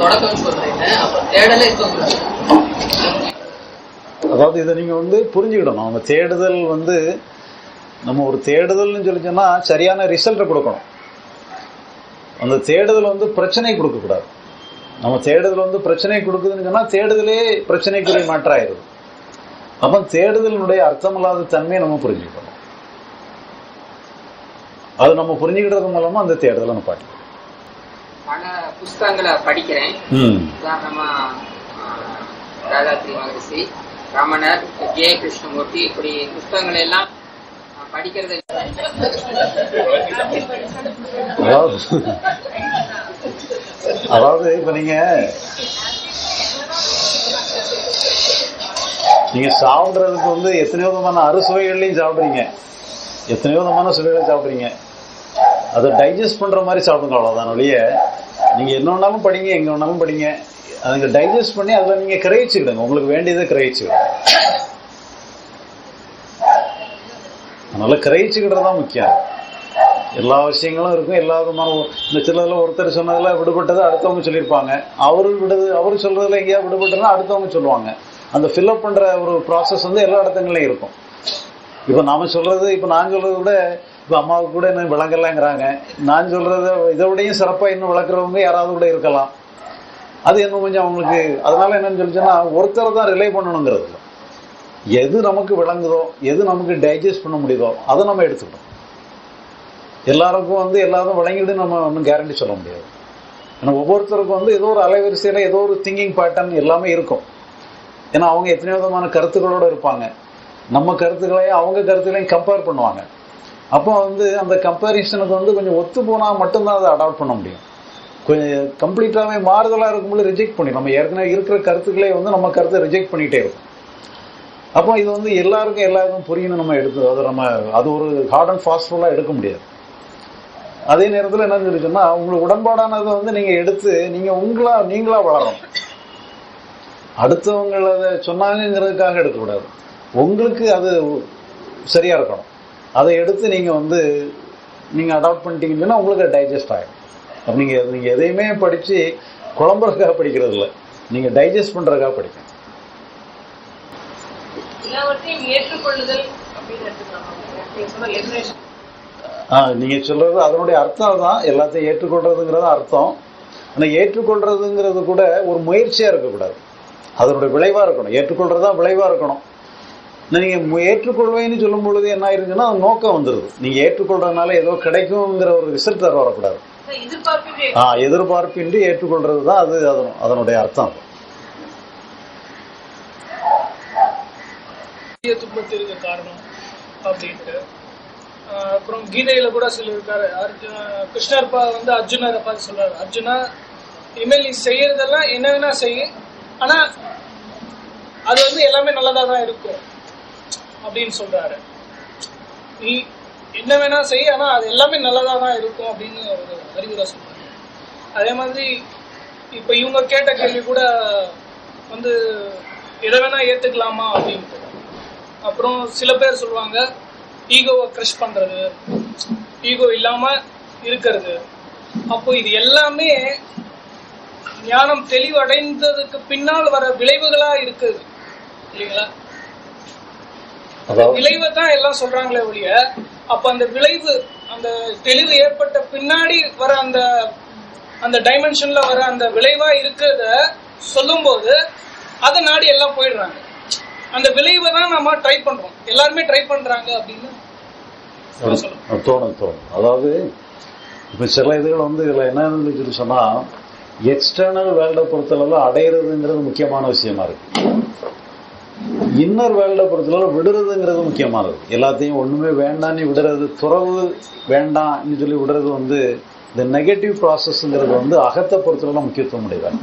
தொடக்கம் சொல்றீங்க. அப்ப தேடலே தோன்றுச்சு அதாவது இதை நீங்க வந்து புரிஞ்சுக்கிடணும். அவங்க தேடுதல் வந்து நம்ம ஒரு தேடுதல்னு சொல்லி சொன்னா சரியான ரிசல்ட்டை கொடுக்கணும். அந்த தேடுதல் வந்து பிரச்சனை கொடுக்கக்கூடாது. நம்ம தேடுதல் வந்து பிரச்சனை கொடுக்குதுன்னு சொன்னா தேடுதலே பிரச்சனைக்குரிய மாற்றாயிருது அப்போ தேடுதலினுடைய அர்த்தமில்லாத தன்மையை நம்ம புரிஞ்சுக்கணும். அது நம்ம புரிஞ்சுக்கிட்டது மூலமா அந்த தேடுதலை நம்ம பாட்டு புஸ்தகங்களை படிக்கிறேன். உதாரணமா ஆஹ், வேதாத்ரி மகரிஷி ரமணர் ஜெய கிருஷ்ணமூர்த்தி இப்படி புஸ்தகங்களை எல்லாம் படிக்கிறது அதாவது அதாவது இப்ப நீங்க நீங்க சாப்பிடுறதுக்கு வந்து எத்தனையோ விதமான அறுசுவைகள்லையும் சாப்பிடுறீங்க. எத்தனையோ விதமான சுவைகளை சாப்பிடுறீங்க. அதை டைஜஸ்ட் பண்ற மாதிரி சாப்பிடுங்க அவ்வளவுதான். ஒழிய நீங்க என்ன வேணாலும் படிங்க எங்க வேணாலும் படிங்க. அதுங்க டைஜஸ்ட் பண்ணி அதில் நீங்க கிரகிச்சுக்கிடுங்க உங்களுக்கு வேண்டியதை கிரகிச்சுக்கிடுங்க அதனால கிரகிச்சுக்கிட்டு தான் முக்கியம். எல்லா விஷயங்களும் இருக்கும். எல்லா விதமான இந்த சிலதுல ஒருத்தர் சொன்னதுல விடுபட்டதை அடுத்தவங்க சொல்லியிருப்பாங்க. அவரு விடுது அவர் சொல்றதுல எங்கேயா விடுபட்டதுன்னா அடுத்தவங்க சொல்லுவாங்க. அந்த ஃபில்அப் பண்ற ஒரு ப்ராசஸ் வந்து எல்லா இடத்துங்களையும் இருக்கும். இப்போ நாம சொல்றது இப்போ நான் சொல்றதை விட இப்போ அம்மாவுக்கு கூட இன்னும் விளங்கலைங்கிறாங்க. நான் சொல்கிறத இதோடையும் சிறப்பாக இன்னும் விளக்குறவங்க யாராவது கூட இருக்கலாம். அது இன்னும் கொஞ்சம் அவங்களுக்கு அதனால என்னன்னு சொல்லிச்சுன்னா ஒருத்தரை தான் ரிலே பண்ணணுங்கிறது. எது நமக்கு விளங்குதோ எது நமக்கு டைஜஸ்ட் பண்ண முடியுதோ அதை நம்ம எடுத்துக்கணும். எல்லாருக்கும் வந்து எல்லாரும் விளங்கிட்டு நம்ம ஒன்றும் கேரண்டி சொல்ல முடியாது. ஏன்னா ஒவ்வொருத்தருக்கும் வந்து ஏதோ ஒரு அலைவரிசையில் ஏதோ ஒரு திங்கிங் பேட்டர்ன் எல்லாமே இருக்கும். ஏன்னா அவங்க எத்தனையோ விதமான கருத்துக்களோட இருப்பாங்க. நம்ம கருத்துக்களையும் அவங்க கருத்துக்களையும் கம்பேர் பண்ணுவாங்க. அப்போ வந்து அந்த கம்பேரிசனுக்கு வந்து கொஞ்சம் ஒத்து போனால் மட்டும்தான் அதை அடாப்ட் பண்ண முடியும். கொஞ்சம் கம்ப்ளீட்டாகவே மாறுதலாக இருக்கும்போது ரிஜெக்ட் பண்ணி நம்ம ஏற்கனவே இருக்கிற கருத்துக்களே வந்து நம்ம கருத்தை ரிஜெக்ட் பண்ணிகிட்டே இருக்கும். அப்போ இது வந்து எல்லாருக்கும் எல்லாருக்கும் புரியணும் நம்ம எடுத்து அது நம்ம அது ஒரு ஹார்ட் அண்ட் ஃபாஸ்ட்ஃபுல்லாக எடுக்க முடியாது. அதே நேரத்தில் என்ன சொல்லிச்சுன்னா உங்களுக்கு உடன்பாடானதை வந்து நீங்கள் எடுத்து நீங்கள் உங்களா நீங்களாக வளரணும். அடுத்தவங்கள அதை சொன்னாங்கங்கிறதுக்காக எடுக்கக்கூடாது. உங்களுக்கு அது சரியாக இருக்கணும். அதை எடுத்து நீங்கள் வந்து நீங்கள் அடாப்ட் பண்ணிட்டீங்கன்னா உங்களுக்கு டைஜஸ்ட் ஆகிடும் அப்போ நீங்கள் நீங்கள் எதையுமே படித்து குழம்புறதுக்காக படிக்கிறது இல்லை நீங்கள் டைஜஸ்ட் பண்ணுறதுக்காக படிக்கணும். ஆ நீங்கள் சொல்கிறது அதனுடைய அர்த்தம் தான் எல்லாத்தையும் ஏற்றுக்கொள்றதுங்கிறது அர்த்தம். ஆனால் ஏற்றுக்கொள்றதுங்கிறது கூட ஒரு முயற்சியாக இருக்கக்கூடாது. அதனுடைய விளைவாக இருக்கணும். ஏற்றுக்கொள்றதா விளைவாக இருக்கணும். நீங்கள் ஏற்றுக்கொள்வேன்னு சொல்லும் பொழுது என்ன ஆயிருச்சுன்னா அது நோக்கம் வந்துடுது நீங்கள் ஏற்றுக்கொள்றதுனால ஏதோ கிடைக்குங்கிற ஒரு ரிசல்ட் தர வரக்கூடாது ஆ எதிர்பார்ப்பின்றி ஏற்றுக்கொள்றது தான் அது அதனு- அதனுடைய அர்த்தம். பெரிய துன்பத்திற்கு காரணம் அப்படின்ட்டு. ஆஹ் அப்புறம் கீதையில கூட சொல்லியிருக்காரு அர்ஜுன கிருஷ்ணர் பா வந்து அர்ஜுனரை பார்த்து சொல்றாரு. அர்ஜுனா இனிமேல் நீ செய்யறதெல்லாம் என்ன வேணா செய்ய ஆனா அது வந்து எல்லாமே நல்லதா தான் இருக்கும். அப்படின்னு சொல்றாரு. நீ என்ன வேணா செய் ஆனா அது எல்லாமே நல்லதா தான் இருக்கும் அப்படின்னு ஒரு அறிவுரை சொல்றாரு. அதே மாதிரி இப்ப இவங்க கேட்ட கேள்வி கூட வந்து எதை வேணா ஏத்துக்கலாமா அப்படின்ட்டு. அப்புறம் சில பேர் சொல்லுவாங்க ஈகோவை க்ரஷ் பண்றது ஈகோ இல்லாம இருக்கிறது. அப்போ இது எல்லாமே ஞானம் தெளிவடைந்ததுக்கு பின்னால் வர விளைவுகளா இருக்குது. இல்லைங்களா? விளைவை தான் எல்லாம் சொல்றாங்களே ஒழிய அப்ப அந்த விளைவு அந்த தெளிவு ஏற்பட்ட பின்னாடி வர அந்த அந்த டைமென்ஷன்ல வர அந்த விளைவா இருக்கிறத சொல்லும்போது அதை நாடி எல்லாம் போயிடுறாங்க. அந்த விளைவை தான் நம்ம ட்ரை பண்றோம். எல்லாருமே ட்ரை பண்றாங்க அப்படின்னு தோணும் தோணும். அதாவது இப்போ சில இதுகள் வந்து இதில் என்னன்னு சொல்லி சொன்னால் எக்ஸ்டர்னல் வேர்ல்டை பொறுத்தளவு அடையிறதுங்கிறது முக்கியமான விஷயமா இருக்கு. இன்னர் வேர்ல்டை பொறுத்தளவு விடுறதுங்கிறது முக்கியமானது. எல்லாத்தையும் ஒன்றுமே வேண்டான்னு விடுறது துறவு வேண்டாம்னு சொல்லி விடுறது வந்து இந்த நெகட்டிவ் ப்ராசஸ்ங்கிறது வந்து அகத்தை பொறுத்தளவில் முக்கியத்துவம் உடையவர்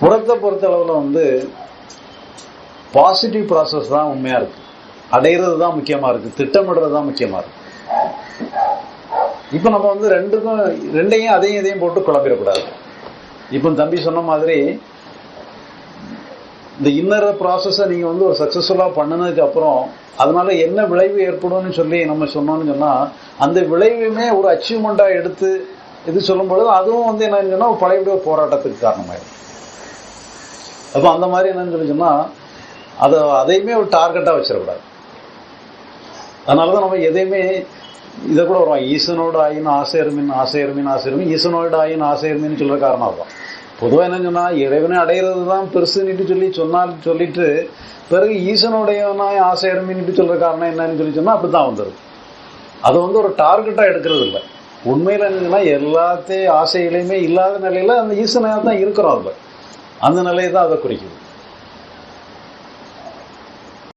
புறத்தை பொறுத்தளவில் வந்து பாசிட்டிவ் ப்ராசஸ் தான் உண்மையாக இருக்குது அடையிறது தான் முக்கியமாக இருக்குது திட்டமிடுறது தான் முக்கியமாக இருக்குது இப்போ நம்ம வந்து ரெண்டுக்கும் ரெண்டையும் அதையும் இதையும் போட்டு குழப்பிடக்கூடாது. இப்போ தம்பி சொன்ன மாதிரி இந்த இன்னர் ப்ராசஸை நீங்கள் வந்து ஒரு சக்ஸஸ்ஃபுல்லாக பண்ணினதுக்கு அப்புறம் அதனால என்ன விளைவு ஏற்படும்னு சொல்லி நம்ம சொன்னோம்னு சொன்னால் அந்த விளைவுமே ஒரு அச்சீவ்மெண்ட்டாக எடுத்து இது சொல்லும்பொழுது அதுவும் வந்து என்னன்னு சொன்னால் பழையபடி ஒரு போராட்டத்துக்கு காரணமாயிடும் அப்போ அந்த மாதிரி என்னன்னு சொல்லி சொன்னால் அதை அதையுமே ஒரு டார்கெட்டாக வச்சிடக்கூடாது. அதனால தான் நம்ம எதையுமே இதை கூட வரும் ஈசனோட ஆயின் ஆசையர்மின் ஆசையர்மின் ஆசையர்மின் ஈசனோட ஆயின் ஆசையர்மின்னு சொல்கிற காரணம் அதுதான். பொதுவாக என்ன சொன்னால் இறைவனை அடையிறது தான் பெருசுன்னுட்டு சொல்லி சொன்னால் சொல்லிட்டு பிறகு ஈசனுடையவனாய் ஆசையர்மின்னுட்டு சொல்கிற காரணம் என்னன்னு சொல்லி சொன்னால் அப்படி தான் வந்துடும் அது வந்து ஒரு டார்கெட்டாக எடுக்கிறது இல்லை. உண்மையில் என்னன்னா எல்லாத்தையும் ஆசைகளையுமே இல்லாத நிலையில் அந்த ஈசனையாக தான் இருக்கிறோம் அதில். அந்த நிலையை தான் அதை குறிக்குது.